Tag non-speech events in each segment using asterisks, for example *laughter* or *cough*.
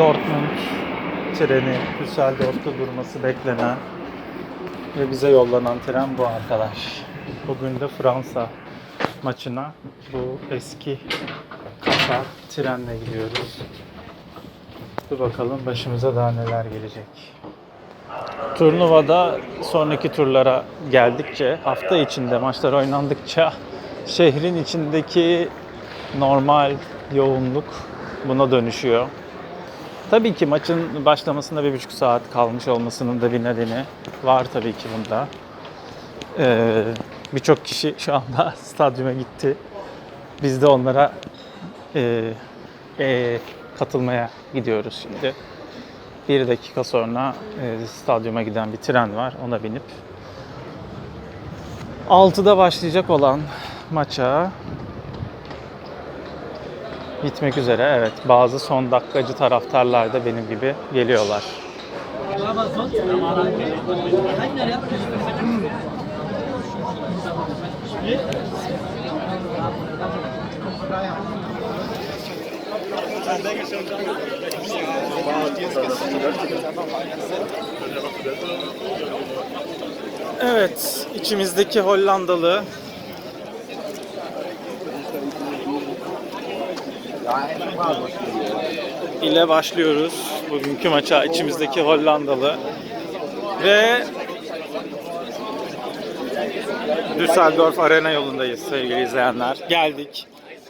Dortmund treni Düsseldorf'ta durması beklenen ve bize yollanan tren bu arkadaş. Bugün de Fransa maçına bu eski kasa trenle gidiyoruz. Dur bakalım başımıza daha neler gelecek. Turnuvada sonraki turlara geldikçe, hafta içinde maçlar oynandıkça şehrin içindeki normal yoğunluk buna dönüşüyor. Tabii ki maçın başlamasında bir buçuk saat kalmış olmasının da bir nedeni var tabii ki bunda. Ee, Birçok kişi şu anda *laughs* stadyuma gitti. Biz de onlara e, e, katılmaya gidiyoruz şimdi. Bir dakika sonra e, stadyuma giden bir tren var. Ona binip 6'da başlayacak olan maça gitmek üzere. Evet, bazı son dakikacı taraftarlar da benim gibi geliyorlar. Evet, içimizdeki Hollandalı ile başlıyoruz bugünkü maça içimizdeki Hollandalı ve Düsseldorf Arena yolundayız sevgili izleyenler. Geldik.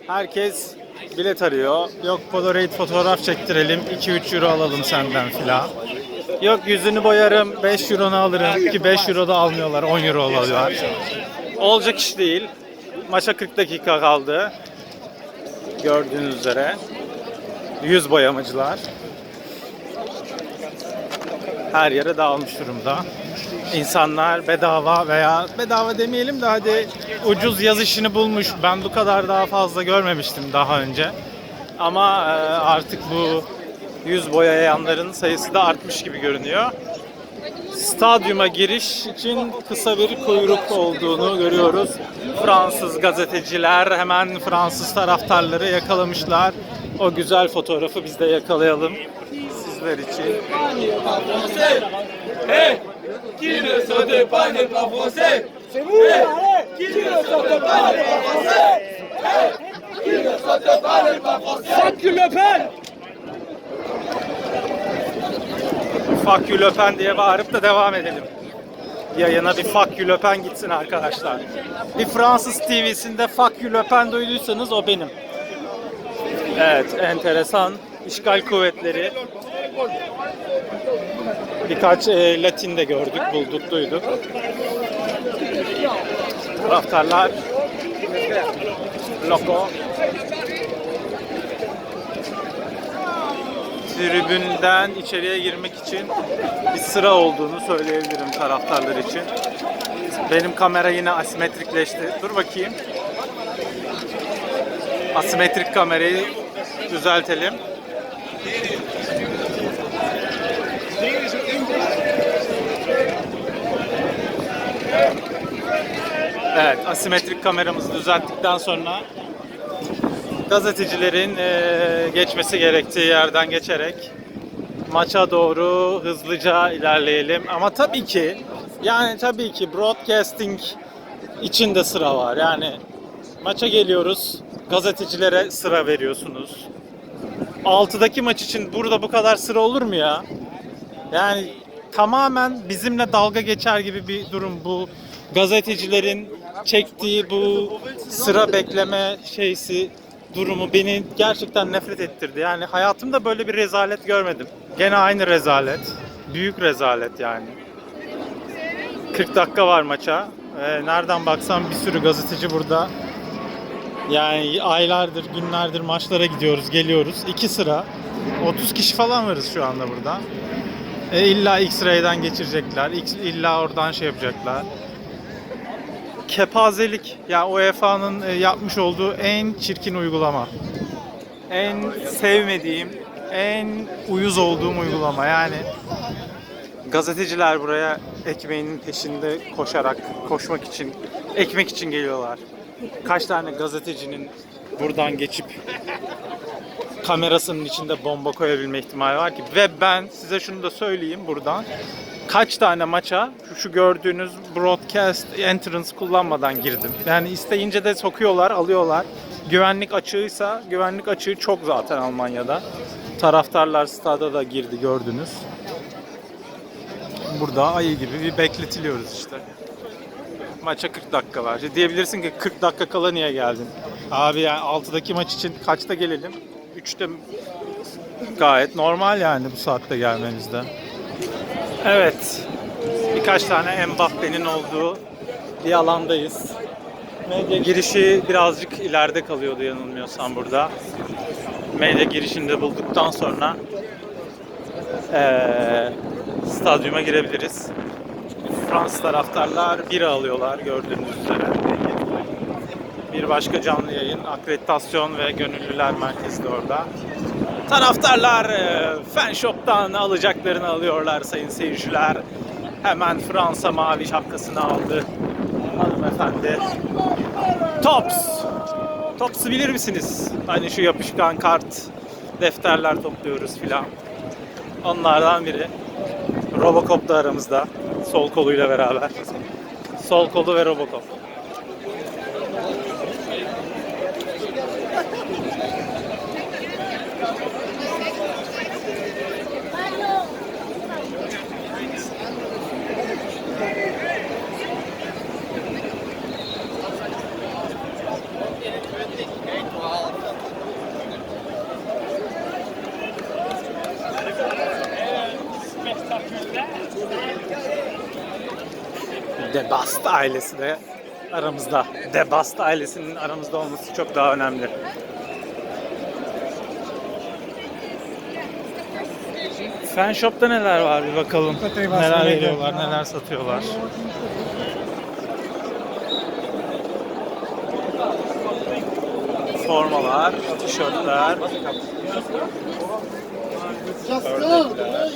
Herkes bilet arıyor. Yok Polaroid fotoğraf çektirelim. 2-3 euro alalım senden filan. Yok yüzünü boyarım 5 euronu alırım ki 5 euro da almıyorlar 10 euro alıyorlar. Olacak iş değil. Maça 40 dakika kaldı. Gördüğünüz üzere. Yüz boyamacılar. Her yere dağılmış durumda. İnsanlar bedava veya bedava demeyelim de hadi ucuz yaz işini bulmuş. Ben bu kadar daha fazla görmemiştim daha önce. Ama e, artık bu yüz boyayanların sayısı da artmış gibi görünüyor. Stadyuma giriş için kısa bir kuyruk olduğunu görüyoruz. Fransız gazeteciler hemen Fransız taraftarları yakalamışlar. O güzel fotoğrafı biz de yakalayalım sizler için. Hey Fuck you Le Pen diye bağırıp da devam edelim. Yayına bir Fuck you Le Pen gitsin arkadaşlar. Bir Fransız TV'sinde Fuck you Le Pen duyduysanız o benim. Evet, enteresan. İşgal kuvvetleri. Birkaç e, Latin de gördük, bulduk, duyduk. Taraftarlar Loco tribünden içeriye girmek için bir sıra olduğunu söyleyebilirim taraftarlar için. Benim kamera yine asimetrikleşti. Dur bakayım. Asimetrik kamerayı düzeltelim. Evet, asimetrik kameramızı düzelttikten sonra gazetecilerin eee, geçmesi gerektiği yerden geçerek maça doğru hızlıca ilerleyelim. Ama tabii ki yani tabii ki broadcasting için de sıra var. Yani maça geliyoruz. Gazetecilere sıra veriyorsunuz. 6'daki maç için burada bu kadar sıra olur mu ya? Yani tamamen bizimle dalga geçer gibi bir durum bu. Gazetecilerin çektiği bu sıra bekleme şeysi durumu beni gerçekten nefret ettirdi. Yani hayatımda böyle bir rezalet görmedim. Gene aynı rezalet. Büyük rezalet yani. 40 dakika var maça. Ee, nereden baksam bir sürü gazeteci burada. Yani aylardır, günlerdir maçlara gidiyoruz, geliyoruz. İki sıra. 30 kişi falan varız şu anda burada. E, illa X-ray'den geçirecekler. X, illa oradan şey yapacaklar. Kepazelik. Ya UEFA'nın e, yapmış olduğu en çirkin uygulama. En sevmediğim, en uyuz olduğum uygulama. Yani gazeteciler buraya ekmeğinin peşinde koşarak, koşmak için, ekmek için geliyorlar. Kaç tane gazetecinin buradan geçip kamerasının içinde bomba koyabilme ihtimali var ki. Ve ben size şunu da söyleyeyim buradan. Kaç tane maça şu, gördüğünüz broadcast entrance kullanmadan girdim. Yani isteyince de sokuyorlar, alıyorlar. Güvenlik açığıysa, güvenlik açığı çok zaten Almanya'da. Taraftarlar stada da girdi gördünüz. Burada ayı gibi bir bekletiliyoruz işte. Maça 40 dakika var. Diyebilirsin ki 40 dakika kala niye geldin? Abi yani 6'daki maç için kaçta gelelim? 3'te gayet normal yani bu saatte gelmenizde. Evet. Birkaç tane Mbappe'nin olduğu bir alandayız. Medya girişi birazcık ileride kalıyordu yanılmıyorsam burada. Medya girişini de bulduktan sonra eee stadyuma girebiliriz. Fransız taraftarlar bira alıyorlar gördüğünüz üzere. Bir başka canlı yayın, akreditasyon ve gönüllüler merkezi de orada. Taraftarlar e, fan shop'tan alacaklarını alıyorlar sayın seyirciler. Hemen Fransa mavi şapkasını aldı hanımefendi. Tops! Tops'u bilir misiniz? Hani şu yapışkan kart, defterler topluyoruz filan. Onlardan biri. Robocop da aramızda. Sol koluyla beraber. Sol kolu ve Robocop. De Bast ailesi de aramızda. De Bast ailesinin aramızda olması çok daha önemli. Fan Shop'ta neler var bir bakalım. Neler veriyorlar, neler satıyorlar. Formalar, tişörtler. Ördekler.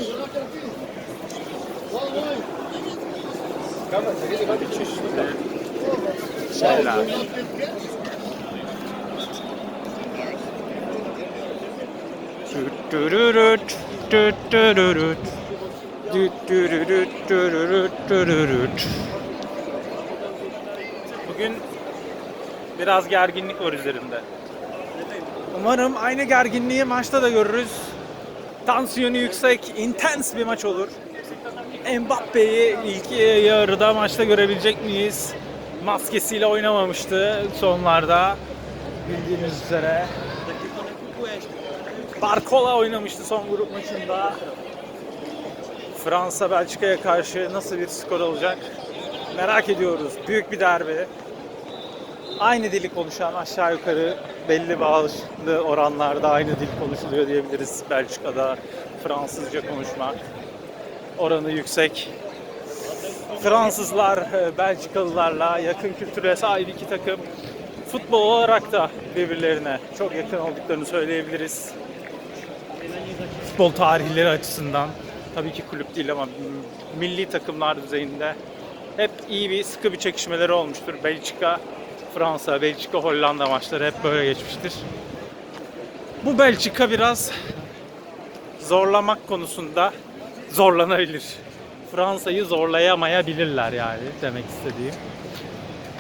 Şeyler. Tütürürüt, tütürürüt, tütürürüt, tütürürüt, tütürürüt. Bugün biraz gerginlik var üzerimde. Umarım aynı gerginliği maçta da görürüz. Tansiyonu yüksek, intens bir maç olur. Mbappe'yi ilk yarıda maçta görebilecek miyiz? Maskesiyle oynamamıştı sonlarda. Bildiğiniz üzere. Barcola oynamıştı son grup maçında. Fransa Belçika'ya karşı nasıl bir skor olacak? Merak ediyoruz. Büyük bir derbi. Aynı dili konuşan aşağı yukarı belli bazı oranlarda aynı dil konuşuluyor diyebiliriz. Belçika'da Fransızca konuşmak oranı yüksek. Fransızlar e, Belçikalılarla yakın kültüre sahip iki takım futbol olarak da birbirlerine çok yakın olduklarını söyleyebiliriz. Futbol tarihleri açısından tabii ki kulüp değil ama milli takımlar düzeyinde hep iyi bir sıkı bir çekişmeleri olmuştur. Belçika, Fransa, Belçika, Hollanda maçları hep böyle geçmiştir. Bu Belçika biraz zorlamak konusunda zorlanabilir. Fransa'yı zorlayamayabilirler yani demek istediğim.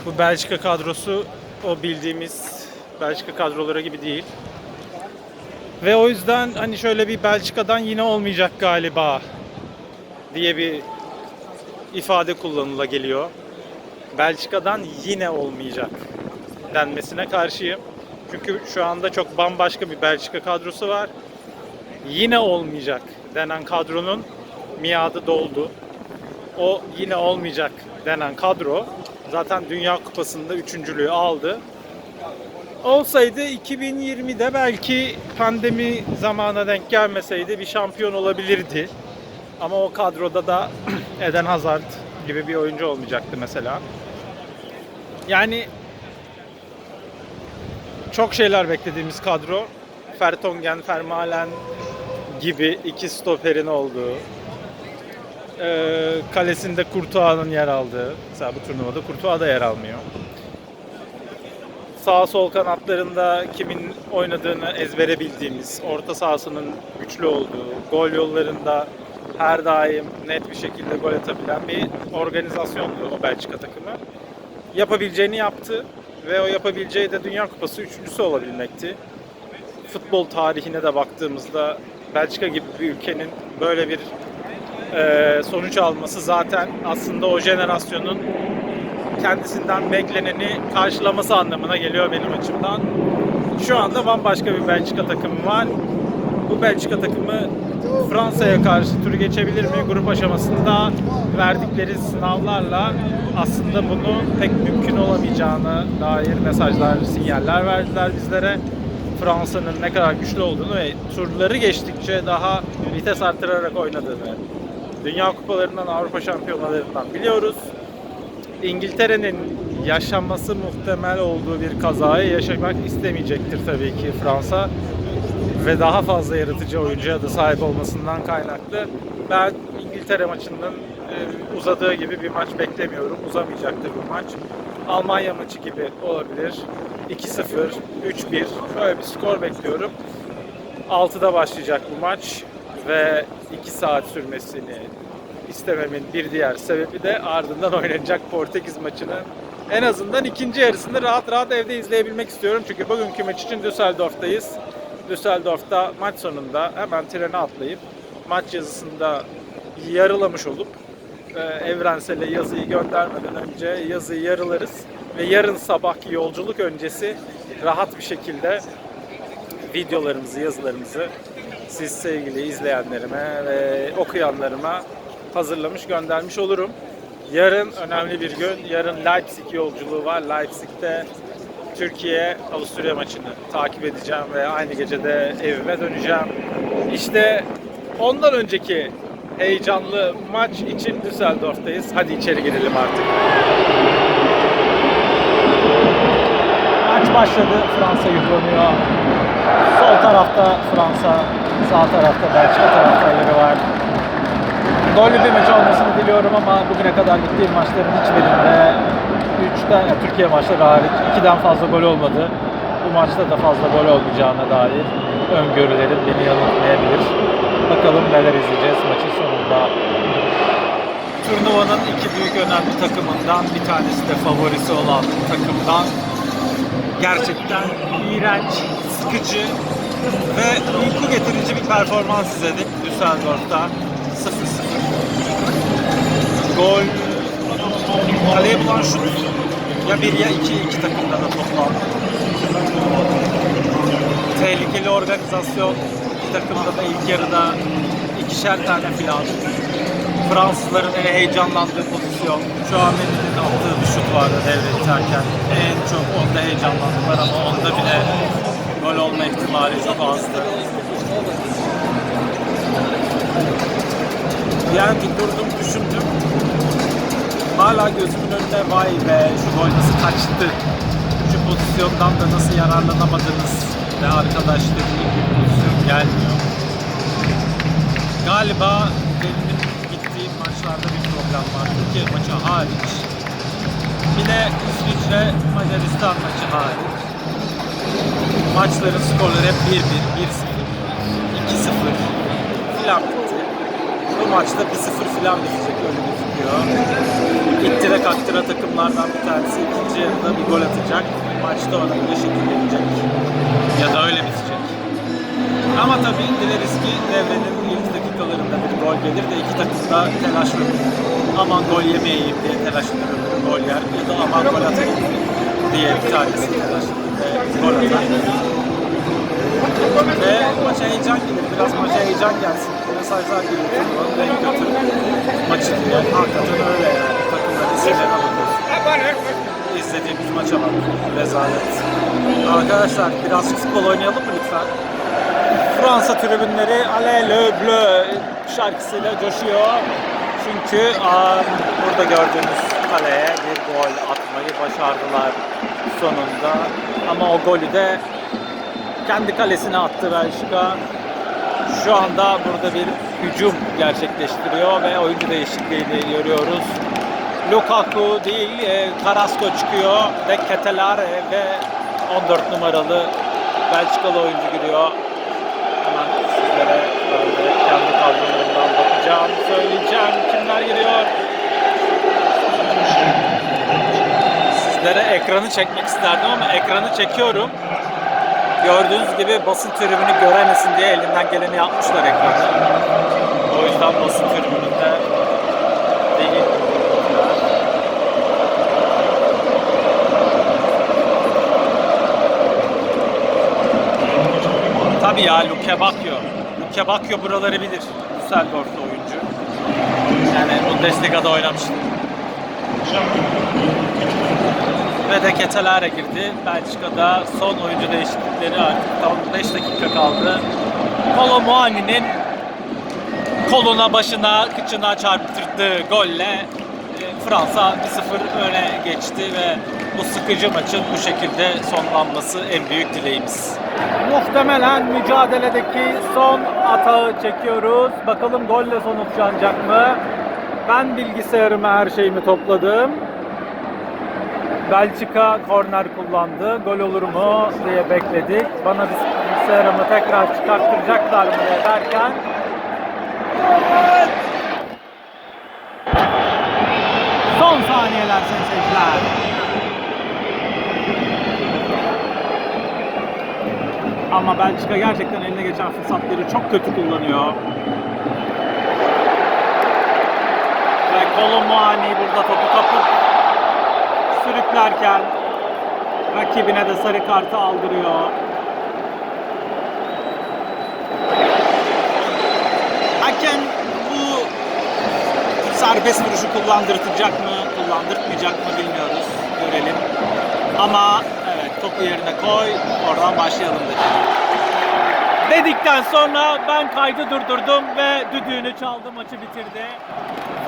Bu Belçika kadrosu o bildiğimiz Belçika kadroları gibi değil. Ve o yüzden hani şöyle bir Belçika'dan yine olmayacak galiba diye bir ifade kullanıla geliyor. Belçika'dan yine olmayacak denmesine karşıyım. Çünkü şu anda çok bambaşka bir Belçika kadrosu var. Yine olmayacak denen kadronun miadı doldu. O yine olmayacak denen kadro zaten Dünya Kupası'nda üçüncülüğü aldı. Olsaydı 2020'de belki pandemi zamana denk gelmeseydi bir şampiyon olabilirdi. Ama o kadroda da *clears throat* Eden Hazard gibi bir oyuncu olmayacaktı mesela. Yani çok şeyler beklediğimiz kadro. Fertongen, Fermalen gibi iki stoperin olduğu, e, kalesinde Kurtuğa'nın yer aldığı, mesela bu turnuvada Kurtuğa da yer almıyor. sağ sol kanatlarında kimin oynadığını ezbere bildiğimiz, orta sahasının güçlü olduğu, gol yollarında her daim net bir şekilde gol atabilen bir organizasyondu o Belçika takımı. Yapabileceğini yaptı ve o yapabileceği de Dünya Kupası üçüncüsü olabilmekti. Futbol tarihine de baktığımızda Belçika gibi bir ülkenin böyle bir e, sonuç alması zaten aslında o jenerasyonun kendisinden bekleneni karşılaması anlamına geliyor benim açımdan. Şu anda bambaşka bir Belçika takımı var. Bu Belçika takımı Fransa'ya karşı turu geçebilir mi? Grup aşamasında verdikleri sınavlarla aslında bunu pek mümkün olamayacağına dair mesajlar, sinyaller verdiler bizlere. Fransa'nın ne kadar güçlü olduğunu ve turları geçtikçe daha vites arttırarak oynadığını, Dünya Kupalarından, Avrupa Şampiyonalarından biliyoruz. İngiltere'nin yaşanması muhtemel olduğu bir kazayı yaşamak istemeyecektir tabii ki Fransa ve daha fazla yaratıcı oyuncuya da sahip olmasından kaynaklı ben İngiltere maçının e, uzadığı gibi bir maç beklemiyorum. Uzamayacaktır bu maç. Almanya maçı gibi olabilir. 2-0, 3-1 böyle bir skor bekliyorum. 6'da başlayacak bu maç ve 2 saat sürmesini istememin bir diğer sebebi de ardından oynanacak Portekiz maçını en azından ikinci yarısını rahat rahat evde izleyebilmek istiyorum. Çünkü bugünkü maç için Düsseldorf'tayız. Düsseldorf'ta maç sonunda hemen trene atlayıp maç yazısında yarılamış olup e, Evrensel'e yazıyı göndermeden önce yazıyı yarılarız ve yarın sabahki yolculuk öncesi rahat bir şekilde videolarımızı, yazılarımızı siz sevgili izleyenlerime ve okuyanlarıma hazırlamış göndermiş olurum. Yarın önemli bir gün. Yarın Leipzig yolculuğu var. Leipzig'te Türkiye Avusturya maçını takip edeceğim ve aynı gece de evime döneceğim. İşte ondan önceki heyecanlı maç için Düsseldorf'tayız. Hadi içeri girelim artık. Maç başladı. Fransa yıpranıyor. Sol tarafta Fransa, sağ tarafta Belçika taraftarları var. Gollü bir maç olmasını diliyorum ama bugüne kadar gittiğim maçların hiçbirinde 3'ten yani Türkiye maçları hariç 2'den fazla gol olmadı. Bu maçta da fazla gol olmayacağına dair öngörülerim beni yanıltmayabilir. Bakalım neler izleyeceğiz maçın sonunda. Turnuvanın iki büyük önemli takımından bir tanesi de favorisi olan takımdan gerçekten iğrenç, sıkıcı ve uyku getirici bir performans izledik Düsseldorf'ta. 0-0. Gol kaleye bulan şut ya bir ya iki, iki takımda da toplam. Tehlikeli organizasyon. İki takımda da ilk yarıda ikişer tane filan. Fransızların en heyecanlandığı pozisyon. Şu an attığı bir şut vardı devre biterken. En çok onda heyecanlandılar ama onda bile gol olma ihtimali çok azdı. Yani bir durdum düşündüm. Hala gözümün önünde vay be şu gol nasıl kaçtı. Şu pozisyondan da nasıl yararlanamadınız ve arkadaş dediğim bir pozisyon gelmiyor. Galiba benim gittiğim maçlarda bir problem var. Türkiye maçı hariç. Bir de İsviçre Macaristan maçı hariç. Maçların skorları hep 1-1, 1-0, 2-0 filan bitti. Bu maçta 1-0 filan bitecek öyle gözüküyor. İttire kaktıra takımlardan bir tanesi ikinci yarıda bir gol atacak. Maçta ona göre şekillenecek. Ya da öyle bitecek. Ama tabii dileriz ki devrenin ilk dakikalarında bir gol gelir de iki takım da telaş verir. Aman gol yemeyeyim diye telaş verir, gol yer. Ya da aman gol atayım diye bir tanesi telaş ve Ve maça heyecan gelir. Biraz maça heyecan gelsin. Mesajlar. Turnuvanın en kötü maçı diye. Hakikaten öyle yani. Takımların isimlerini alıyoruz. İzlediğimiz maça bak. Rezalet. Arkadaşlar birazcık futbol oynayalım mı lütfen? Fransa tribünleri Ale Le Bleu şarkısıyla coşuyor. Çünkü aa, burada gördüğünüz kaleye bir gol atmayı başardılar sonunda. Ama o golü de kendi kalesine attı Belçika. Şu anda burada bir hücum gerçekleştiriyor ve oyuncu değişikliğini görüyoruz. Lukaku değil, e, Carrasco çıkıyor ve Ketelare ve 14 numaralı Belçikalı oyuncu giriyor. Hemen sizlere kendi kadrolarımdan bakacağım, söyleyeceğim kimler giriyor. Sizlere ekranı çekmek isterdim ama ekranı çekiyorum. Gördüğünüz gibi basın tribünü göremesin diye elinden geleni yapmışlar ekranda. O yüzden basın tribününde değil. Tabii ya Luke Bacchio. Luke Bacchio buraları bilir. Düsseldorf'ta oyuncu. Yani Bundesliga'da oynamıştı. Ve de Ketelare girdi. Belçika'da son oyuncu değişiklikleri artık tam 5 dakika kaldı. Kolo Muani'nin koluna, başına, kıçına çarptırdığı golle e, Fransa 1-0 öne geçti ve bu sıkıcı maçın bu şekilde sonlanması en büyük dileğimiz. Muhtemelen mücadeledeki son atağı çekiyoruz. Bakalım golle sonuçlanacak mı? Ben bilgisayarıma her şeyimi topladım. Belçika korner kullandı. Gol olur mu diye bekledik. Bana bilgisayarımı tekrar çıkarttıracaklar mı diye derken Son saniyeler seyirciler. Ama Belçika gerçekten eline geçen fırsatları çok kötü kullanıyor. Ve Kolomuani burada topu kapıp sürüklerken rakibine de sarı kartı aldırıyor. Hakem bu serbest vuruşu kullandırtacak mı, kullandırtmayacak mı bilmiyoruz. Görelim. Ama evet topu yerine koy, oradan başlayalım dedi. Dedikten sonra ben kaydı durdurdum ve düdüğünü çaldı, maçı bitirdi.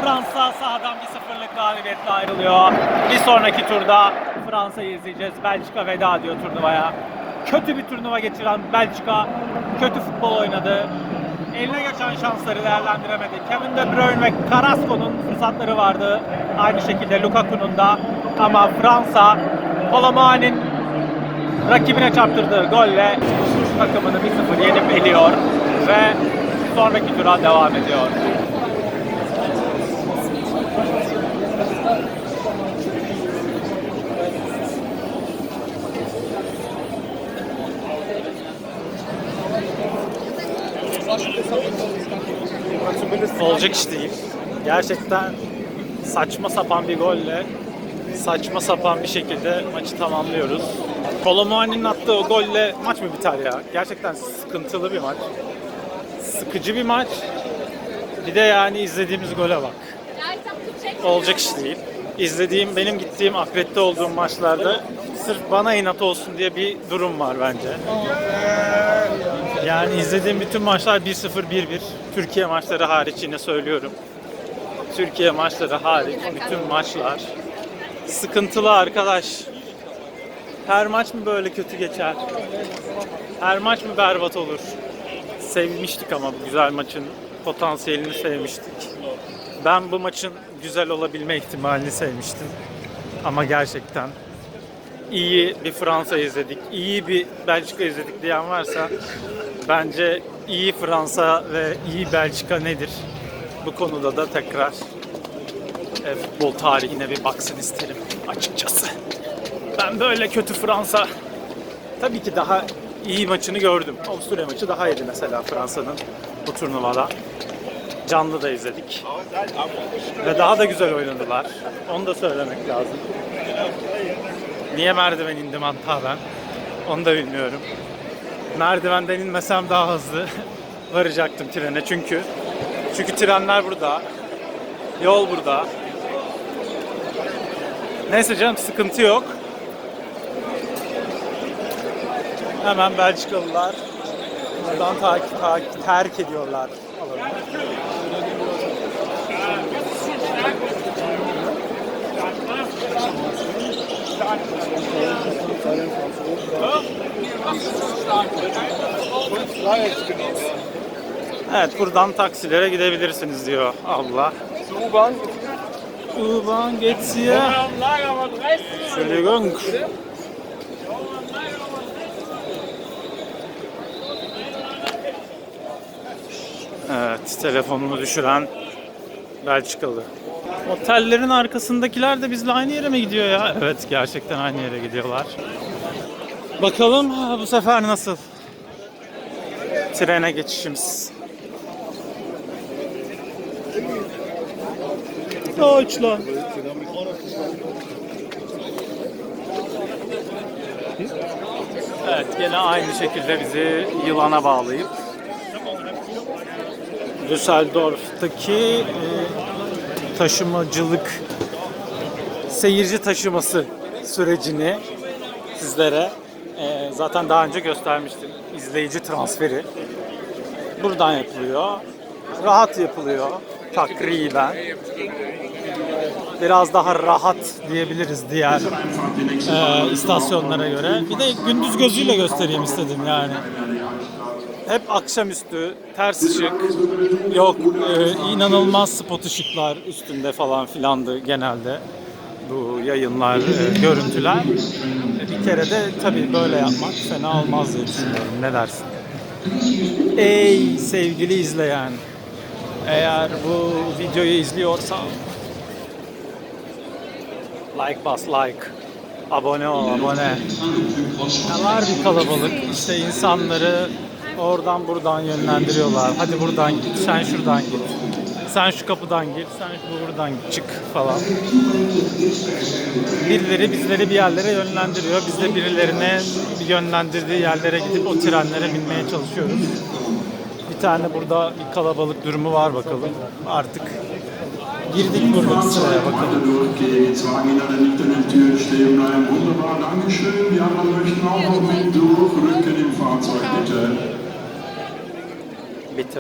Fransa sahadan 1-0'lık galibiyetle ayrılıyor. Bir sonraki turda Fransa'yı izleyeceğiz. Belçika veda diyor turnuvaya. Kötü bir turnuva geçiren Belçika kötü futbol oynadı. Eline geçen şansları değerlendiremedi. Kevin De Bruyne ve Carrasco'nun fırsatları vardı. Aynı şekilde Lukaku'nun da. Ama Fransa Colomani'nin rakibine çarptırdığı golle takımını 1-0 yenip eliyor ve sonraki tura devam ediyor. Olacak iş değil. Gerçekten saçma sapan bir golle saçma sapan bir şekilde maçı tamamlıyoruz. Kolomuani'nin attığı o golle maç mı biter ya? Gerçekten sıkıntılı bir maç. Sıkıcı bir maç. Bir de yani izlediğimiz gole bak. Olacak iş değil. İzlediğim, benim gittiğim, akredite olduğum maçlarda sırf bana inat olsun diye bir durum var bence. Yani izlediğim bütün maçlar 1-0, 1-1. Türkiye maçları hariç yine söylüyorum. Türkiye maçları hariç bütün maçlar sıkıntılı arkadaş. Her maç mı böyle kötü geçer? Her maç mı berbat olur? Sevmiştik ama bu güzel maçın potansiyelini sevmiştik. Ben bu maçın güzel olabilme ihtimalini sevmiştim. Ama gerçekten iyi bir Fransa izledik, iyi bir Belçika izledik diyen varsa bence iyi Fransa ve iyi Belçika nedir? Bu konuda da tekrar e, futbol tarihine bir baksın isterim açıkçası. Ben böyle kötü Fransa tabii ki daha iyi maçını gördüm. Avusturya maçı daha iyiydi mesela Fransa'nın bu turnuvada. Canlı da izledik. Ve daha da güzel oynadılar. Onu da söylemek lazım. Niye merdiven indim hatta ben? Onu da bilmiyorum. Merdivenden inmesem daha hızlı *laughs* varacaktım trene çünkü. Çünkü trenler burada. Yol burada. Neyse canım sıkıntı yok. Hemen Belçikalılar buradan takip, takip terk ediyorlar alanı. Evet buradan taksilere gidebilirsiniz diyor Allah. U-Bahn. U-Bahn geht's hier. Entschuldigung. Evet telefonumu düşüren Belçikalı. Otellerin arkasındakiler de bizle aynı yere mi gidiyor ya? Evet, gerçekten aynı yere gidiyorlar. Bakalım bu sefer nasıl? Trene geçişimiz. Deutschland. Evet, gene aynı şekilde bizi yılana bağlayıp Düsseldorf'taki e, taşımacılık seyirci taşıması sürecini sizlere e, zaten daha önce göstermiştim. İzleyici transferi buradan yapılıyor. Rahat yapılıyor takriben. Biraz daha rahat diyebiliriz diğer e, istasyonlara göre. Bir de gündüz gözüyle göstereyim istedim yani. Hep akşamüstü ters ışık, yok e, inanılmaz spot ışıklar üstünde falan filandı genelde bu yayınlar, e, görüntüler. E, bir kere de tabii böyle yapmak fena olmaz diye düşünüyorum. Ne dersin? Ey sevgili izleyen, eğer bu videoyu izliyorsan like bas like, abone ol abone. Ya var bir kalabalık işte insanları oradan buradan yönlendiriyorlar. Hadi buradan git, sen şuradan git. Sen şu kapıdan gir, sen şu buradan çık falan. Birileri bizleri bir yerlere yönlendiriyor. Biz de birilerine yönlendirdiği yerlere gidip o trenlere binmeye çalışıyoruz. Bir tane burada bir kalabalık durumu var bakalım. Artık girdik buradaki sıraya bakalım. Wunderbar. mit